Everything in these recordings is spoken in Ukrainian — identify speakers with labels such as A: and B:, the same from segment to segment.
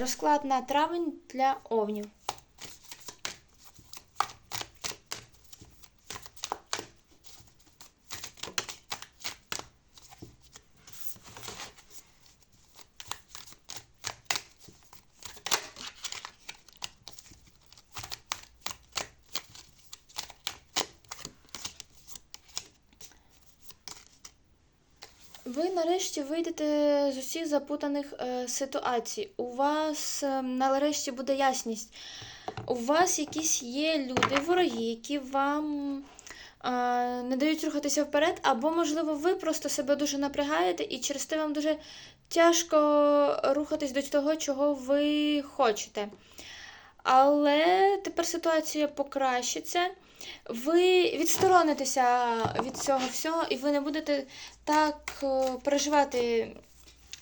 A: Розклад на травень для овнів. Ви нарешті вийдете з усіх запутаних е, ситуацій. У вас е, нарешті буде ясність. У вас якісь є люди, вороги, які вам е, не дають рухатися вперед, або, можливо, ви просто себе дуже напрягаєте, і через те вам дуже тяжко рухатись до того, чого ви хочете. Але тепер ситуація покращиться. Ви відсторонитеся від цього всього, і ви не будете так е, переживати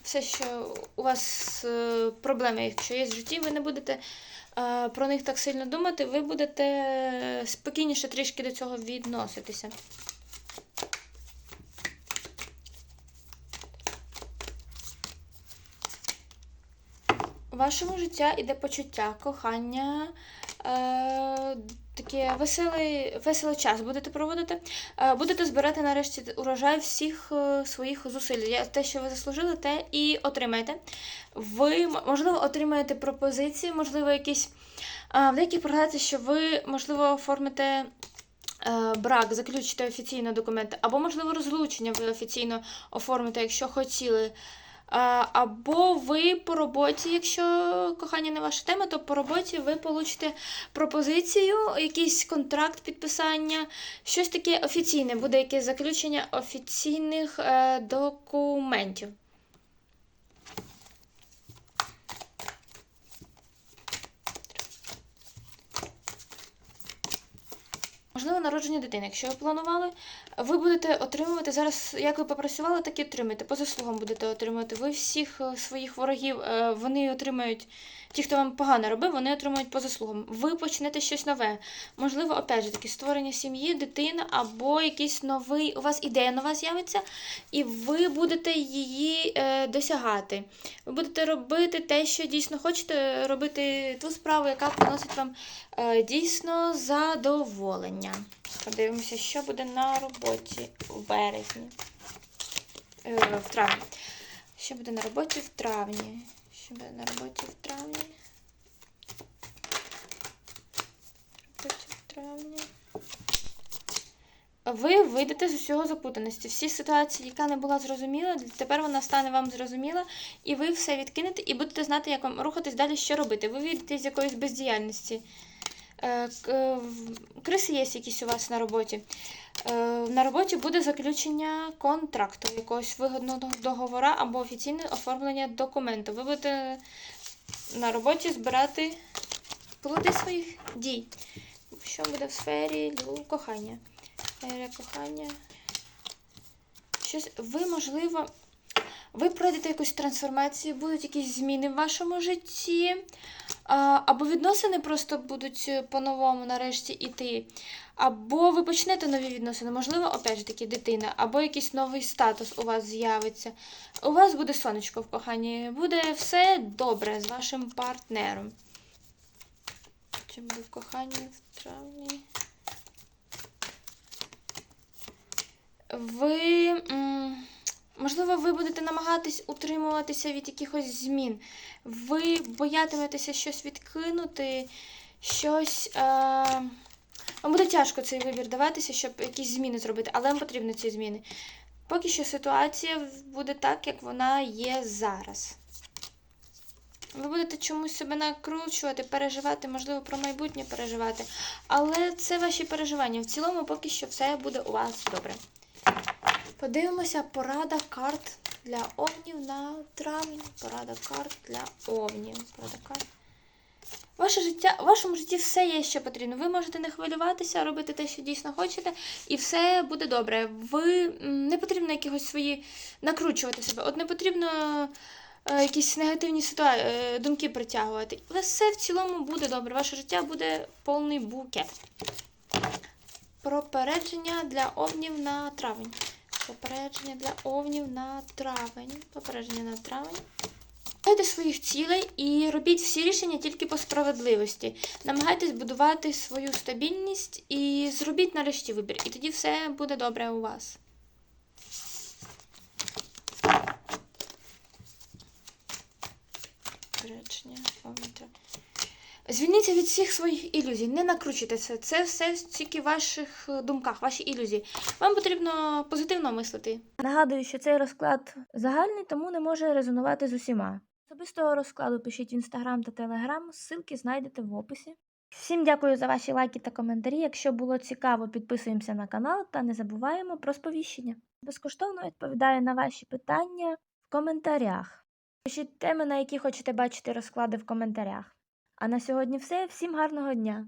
A: все, що у вас е, проблеми, якщо є в житті, ви не будете е, про них так сильно думати, ви будете спокійніше трішки до цього відноситися. Вашому життя іде почуття, кохання, е, таке веселий, веселий час будете проводити. Е, будете збирати нарешті урожай всіх е, своїх зусиль. Те, що ви заслужили, те і отримаєте. Ви, можливо, отримаєте пропозиції, можливо, якісь. е, В деяких що ви, можливо, оформите е, брак, заключите офіційно документи, або, можливо, розлучення ви офіційно оформите, якщо хотіли. Або ви по роботі, якщо кохання не ваша тема, то по роботі ви получите пропозицію, якийсь контракт підписання, щось таке офіційне, буде якесь заключення офіційних е, документів. Можливо, народження дитини. Якщо ви планували, ви будете отримувати зараз, як ви попрацювали, так і отримаєте. По заслугам будете отримувати. Ви всіх е, своїх ворогів е, вони отримають. Ті, хто вам погано робив, вони отримують по заслугам. Ви почнете щось нове. Можливо, опять же таки, створення сім'ї, дитина або якийсь новий. У вас ідея нова з'явиться, і ви будете її е, досягати. Ви будете робити те, що дійсно хочете, робити ту справу, яка приносить вам е, дійсно задоволення. Подивимося, що буде на роботі в березні. Е, в травні. Що буде на роботі в травні? Що буде на роботі в травні? Роботі в травні. Ви вийдете з усього запутаності. Всі ситуації, яка не була зрозуміла, тепер вона стане вам зрозуміла, і ви все відкинете, і будете знати, як вам рухатись далі, що робити. Ви вийдете з якоїсь бездіяльності. Е, е, Криси є якісь у вас на роботі. Е, На роботі буде заключення контракту, якогось вигодного договора або офіційне оформлення документу. Ви будете на роботі збирати плоди своїх дій. Що буде в сфері кохання? Кохання. Щось ви, можливо, ви пройдете якусь трансформацію, будуть якісь зміни в вашому житті. Або відносини просто будуть е, по-новому нарешті іти. Або ви почнете нові відносини, можливо, опять же таки дитина, або якийсь новий статус у вас з'явиться. У вас буде сонечко в коханні, буде все добре з вашим партнером. Чи буде в коханні в травні? Ви. Можливо, ви будете намагатись утримуватися від якихось змін. Ви боятиметеся щось відкинути, щось. Е... Вам буде тяжко цей вибір даватися, щоб якісь зміни зробити, але вам потрібні ці зміни. Поки що ситуація буде так, як вона є зараз. Ви будете чомусь себе накручувати, переживати, можливо, про майбутнє переживати. Але це ваші переживання. В цілому, поки що все буде у вас добре. Подивимося порада карт для овнів на травень. Порада карт для овнів. Порада карт. Ваше життя, у вашому житті все є, що потрібно. Ви можете не хвилюватися, робити те, що дійсно хочете, і все буде добре. Ви не потрібно якихось свої накручувати себе. От не потрібно е, якісь негативні ситуа... е, думки притягувати. Але все в цілому буде добре. Ваше життя буде повний букет. Попередження для овнів на травень. Попередження для овнів на травень. Попередження на травень. Досягайте своїх цілей і робіть всі рішення тільки по справедливості. Намагайтесь будувати свою стабільність і зробіть нарешті вибір. І тоді все буде добре у вас. Речення повітря. Звільніться від всіх своїх ілюзій, не накручуйте це. Це все тільки в ваших е, думках, ваші ілюзії. Вам потрібно позитивно мислити.
B: Нагадую, що цей розклад загальний, тому не може резонувати з усіма. Особистого розкладу пишіть в інстаграм та телеграм, ссылки знайдете в описі. Всім дякую за ваші лайки та коментарі. Якщо було цікаво, підписуємося на канал та не забуваємо про сповіщення. Безкоштовно відповідаю на ваші питання в коментарях. Пишіть теми, на які хочете бачити розклади в коментарях. А на сьогодні все. Всім гарного дня!